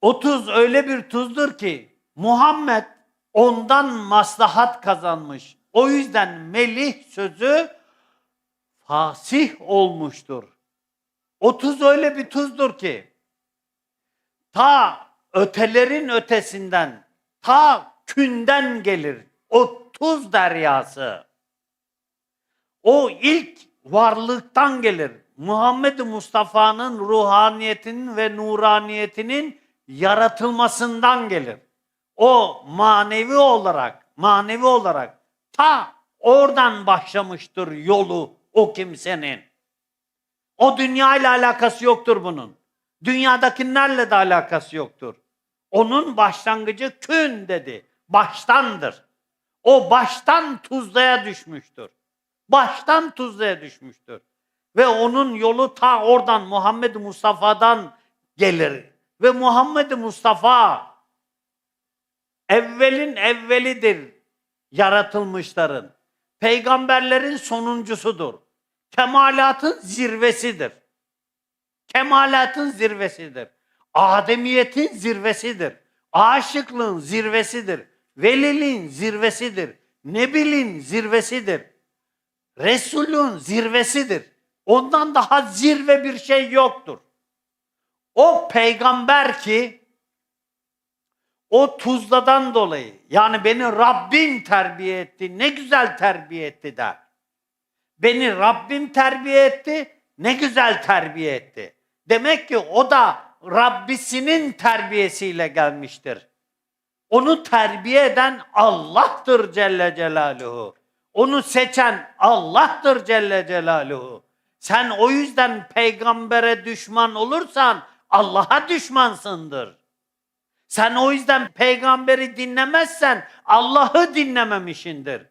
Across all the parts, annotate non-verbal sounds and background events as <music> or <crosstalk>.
O tuz öyle bir tuzdur ki Muhammed ondan maslahat kazanmış. O yüzden melih sözü fasih olmuştur. O tuz öyle bir tuzdur ki ta ötelerin ötesinden, ta künden gelir o tuz deryası. O ilk varlıktan gelir. Muhammed Mustafa'nın ruhaniyetinin ve nuraniyetinin yaratılmasından gelir. O manevi olarak, manevi olarak ta oradan başlamıştır yolu o kimsenin. O dünya ile alakası yoktur bunun. Dünyadakilerle de alakası yoktur. Onun başlangıcı kün dedi. Baştandır. O baştan tuzlaya düşmüştür. Baştan tuzlaya düşmüştür. Ve onun yolu ta oradan Muhammed Mustafa'dan gelir. Ve Muhammed Mustafa evvelin evvelidir yaratılmışların. Peygamberlerin sonuncusudur. Kemalatın zirvesidir. Kemalatın zirvesidir. Ademiyetin zirvesidir. Aşıklığın zirvesidir. Veliliğin zirvesidir. Nebilin zirvesidir. Resulün zirvesidir. Ondan daha zirve bir şey yoktur. O peygamber ki o tuzladan dolayı yani beni Rabbim terbiye etti. Ne güzel terbiye etti der. Beni Rabbim terbiye etti. Ne güzel terbiye etti. Demek ki o da Rabbisinin terbiyesiyle gelmiştir. Onu terbiye eden Allah'tır Celle Celaluhu. Onu seçen Allah'tır Celle Celaluhu. Sen o yüzden peygambere düşman olursan Allah'a düşmansındır. Sen o yüzden peygamberi dinlemezsen Allah'ı dinlememişindir.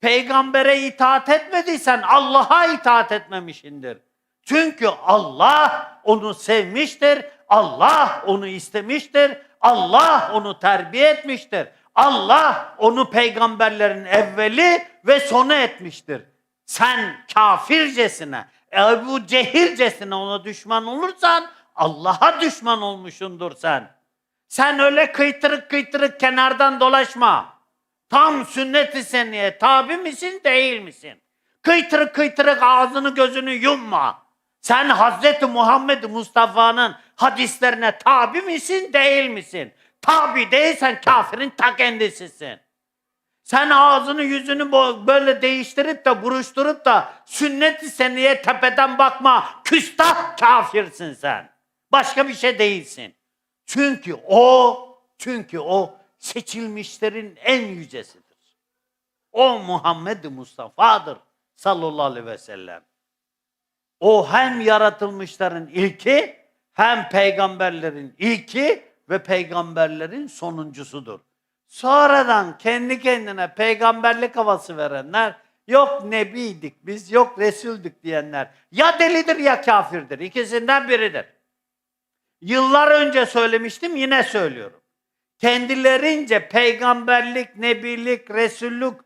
Peygambere itaat etmediysen Allah'a itaat etmemişindir. Çünkü Allah onu sevmiştir, Allah onu istemiştir, Allah onu terbiye etmiştir. Allah onu peygamberlerin evveli ve sonu etmiştir. Sen kafircesine, Ebu Cehilcesine ona düşman olursan Allah'a düşman olmuşundur sen. Sen öyle kıytırık kıytırık kenardan dolaşma. Tam sünnet-i seniye tabi misin değil misin? Kıytırık kıytırık ağzını gözünü yumma. Sen Hazreti Muhammed Mustafa'nın hadislerine tabi misin değil misin? Tabi değilsen kafirin ta kendisisin. Sen ağzını yüzünü böyle değiştirip de buruşturup da sünnet-i seniye tepeden bakma. Küstah kafirsin sen. Başka bir şey değilsin. Çünkü o, çünkü o seçilmişlerin en yücesidir. O Muhammed Mustafa'dır sallallahu aleyhi ve sellem. O hem yaratılmışların ilki hem peygamberlerin ilki ve peygamberlerin sonuncusudur. Sonradan kendi kendine peygamberlik havası verenler yok nebiydik biz yok resuldük diyenler ya delidir ya kafirdir ikisinden biridir. Yıllar önce söylemiştim yine söylüyorum. Kendilerince peygamberlik, nebilik, resullük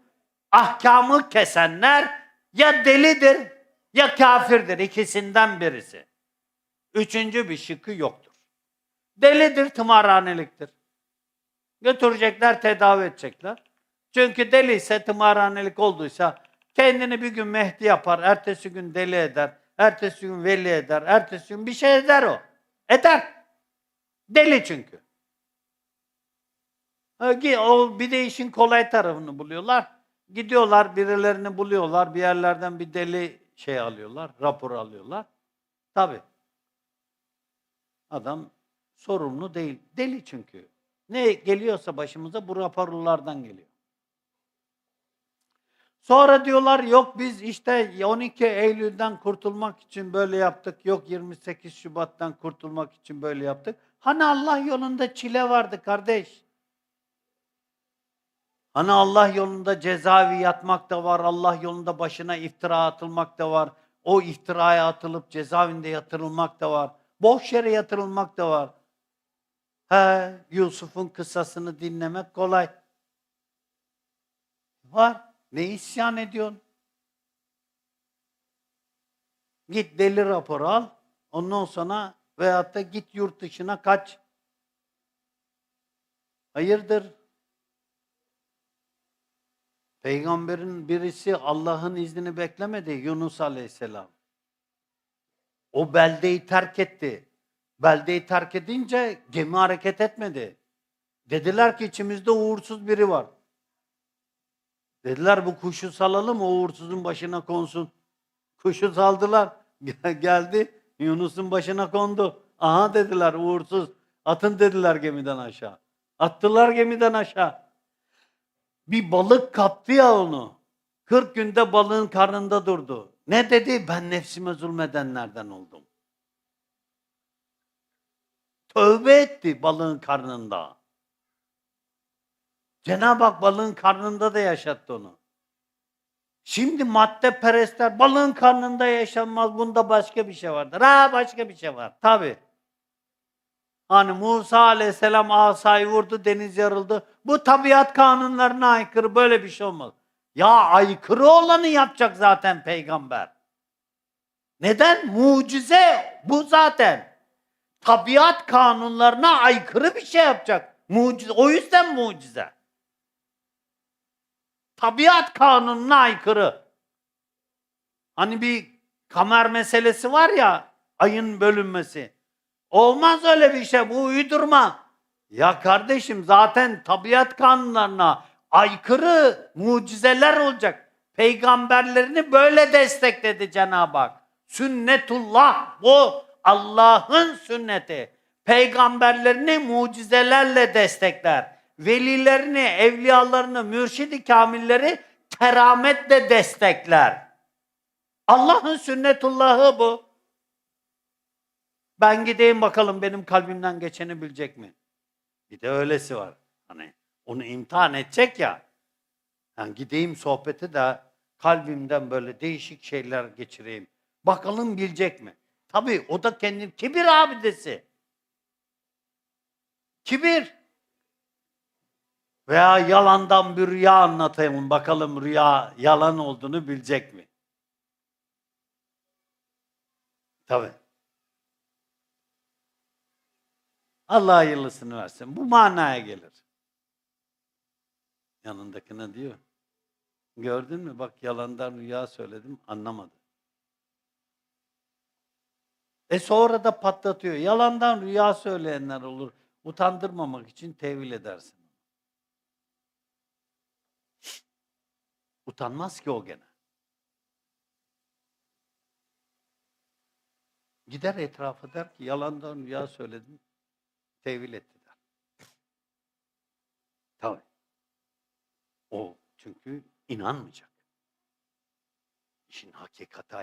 ahkamı kesenler ya delidir ya kafirdir ikisinden birisi. Üçüncü bir şıkkı yoktur. Delidir, tımarhaneliktir. Götürecekler, tedavi edecekler. Çünkü deli ise, tımarhanelik olduysa kendini bir gün Mehdi yapar, ertesi gün deli eder, ertesi gün veli eder, ertesi gün bir şey eder o. Eder. Deli çünkü. O bir de işin kolay tarafını buluyorlar. Gidiyorlar birilerini buluyorlar. Bir yerlerden bir deli şey alıyorlar. Rapor alıyorlar. Tabii. Adam sorumlu değil. Deli çünkü. Ne geliyorsa başımıza bu raporlardan geliyor. Sonra diyorlar yok biz işte 12 Eylül'den kurtulmak için böyle yaptık. Yok 28 Şubat'tan kurtulmak için böyle yaptık. Hani Allah yolunda çile vardı kardeş. Hani Allah yolunda cezaevi yatmak da var. Allah yolunda başına iftira atılmak da var. O iftiraya atılıp cezaevinde yatırılmak da var. Boş yere yatırılmak da var. He, Yusuf'un kıssasını dinlemek kolay. Var. Ne isyan ediyorsun? Git deli raporu al. Ondan sonra veyahut da git yurt dışına kaç. Hayırdır? Peygamberin birisi Allah'ın iznini beklemedi Yunus Aleyhisselam. O beldeyi terk etti. Beldeyi terk edince gemi hareket etmedi. Dediler ki içimizde uğursuz biri var. Dediler bu kuşu salalım o uğursuzun başına konsun. Kuşu saldılar. <laughs> Gel- Geldi Yunus'un başına kondu. Aha dediler uğursuz. Atın dediler gemiden aşağı. Attılar gemiden aşağı. Bir balık kaptı ya onu. 40 günde balığın karnında durdu. Ne dedi? Ben nefsime zulmedenlerden oldum. Tövbe etti balığın karnında. Cenab-ı Hak balığın karnında da yaşattı onu. Şimdi madde perestler balığın karnında yaşanmaz. Bunda başka bir şey vardır. Ha başka bir şey var. Tabi. Hani Musa aleyhisselam asayı vurdu deniz yarıldı. Bu tabiat kanunlarına aykırı böyle bir şey olmaz. Ya aykırı olanı yapacak zaten peygamber. Neden? Mucize bu zaten. Tabiat kanunlarına aykırı bir şey yapacak. Mucize. O yüzden mucize. Tabiat kanununa aykırı. Hani bir kamer meselesi var ya ayın bölünmesi. Olmaz öyle bir şey bu uydurma. Ya kardeşim zaten tabiat kanunlarına aykırı mucizeler olacak. Peygamberlerini böyle destekledi Cenab-ı Hak. Sünnetullah bu Allah'ın sünneti. Peygamberlerini mucizelerle destekler. Velilerini, evliyalarını, mürşidi kamilleri kerametle destekler. Allah'ın sünnetullahı bu. Ben gideyim bakalım benim kalbimden geçeni bilecek mi? Bir de öylesi var. Hani onu imtihan edecek ya. Yani gideyim sohbete de kalbimden böyle değişik şeyler geçireyim. Bakalım bilecek mi? Tabii o da kendi kibir abidesi. Kibir. Veya yalandan bir rüya anlatayım. Bakalım rüya yalan olduğunu bilecek mi? Tabii. Allah hayırlısını versin. Bu manaya gelir. Yanındakine diyor. Gördün mü? Bak yalandan rüya söyledim anlamadı. E sonra da patlatıyor. Yalandan rüya söyleyenler olur. Utandırmamak için tevil edersin. Utanmaz ki o gene. Gider etrafa der ki yalandan rüya söyledim. Tevil etti der. Tabii. O çünkü inanmayacak. İşin hakikati.